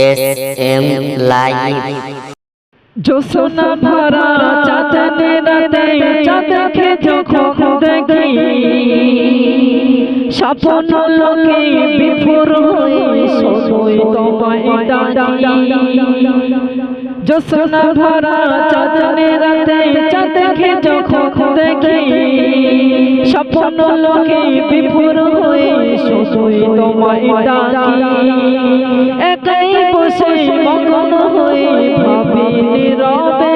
S M live জোসনা ভরা চাঁদনে রাতে চাঁদকে যখন দেখি স্বপ্ন লোকে বিফুর হয়ে সই তোমায় ডাকি জোসনা ভরা চাঁদনে রাতে চাঁদকে যখন দেখি, স্বপ্ন লোকে বিফুর হয়ে সই তোমায় ডাকি। একাই বসে মগ্ন হয়ে ভাবি নীরবে।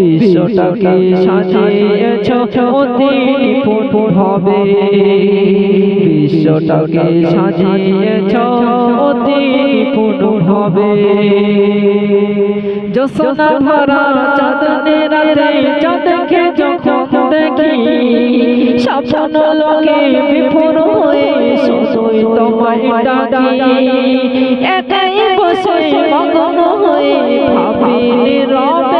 বিশ্বটাকে সাজিয়েছ অতি নিপুণ হবে বিশ্বটাকে সাজিয়েছ অতি নিপুণ হবে জোসনা ভরা চাঁদনে রাতে চাঁদকে যখন দেখি স্বপ্ন লোকে বিফুর হয়ে সই তোমায় ডাকি একাই বসে মগ্ন হয়ে ভাবি নীরবে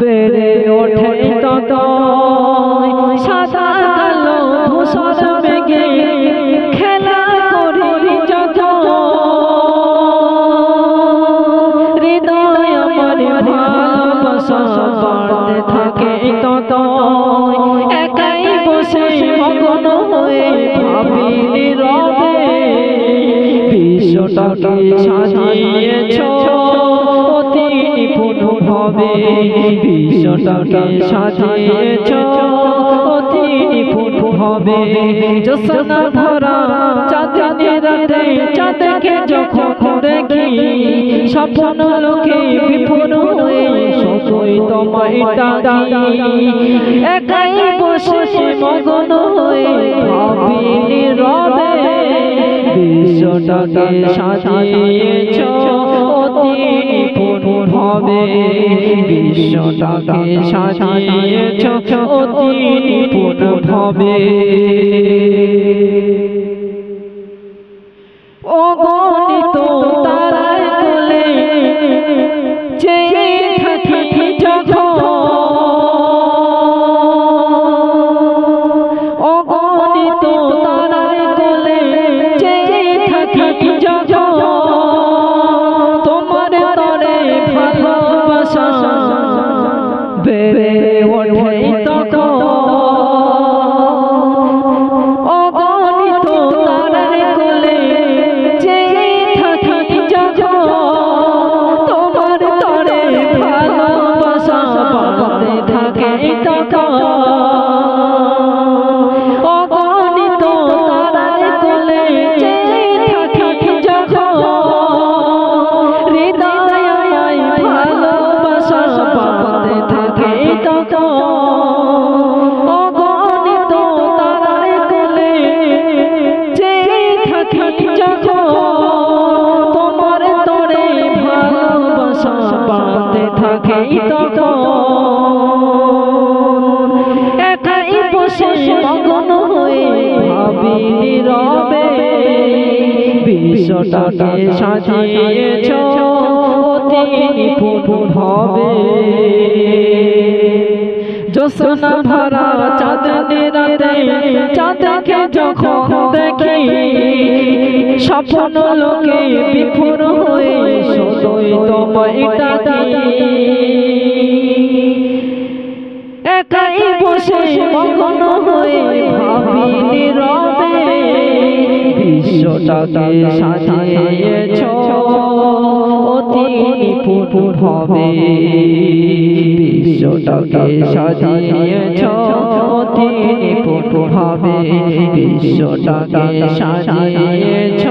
বেড়ে ওঠে তত সাদা কালো ধূসর বেগে খেলা করি যত হৃদয় আমার ভালোবাসা বাড়তে থাকে তত একাই বসে মগ্ন হয়ে ভাবি নীরবে। বিশ্বটাকে সাজিয়েছ হবে বিশ্বটাকে সাজিয়েছ নিপুণ হবে। জোসনা চাঁদনে রাতে, চাঁদকে দেখি, স্বপ্ন লোকে বিপুল হয়ে সতই তোমায় একাই বসে মগ্ন হয়ে ভাবি নীরবে। বিশ্বটাকে সাজিয়েছ নিপুণ হবে বিশ্বটাকে সাজিয়েছ অতি নিপুণ হবে ও তারার ভালোবাসা। বেড়ে ওঠে তখন। তখন একাই বসে মগ্ন হয়ে নীরবে। বিশ্বটাকে সাজিয়েছ, অতি নিপুণ হবে জোসনা ভরা চাঁদনে রাতে, চাঁদকে যখন দেখি, স্বপ্ন লোকে বিফুর হয়ে, সদয় তোমায় ডাকি বসে মগ্ন হয়ে ভাবি নীরবে বিশ্বটাকে সাজিয়েছ, অতি নিপুণ হবে। বিশ্বটাকে সাজিয়েছ, অতি নিপুণ হবে। বিশ্বটাকে সাজিয়েছ।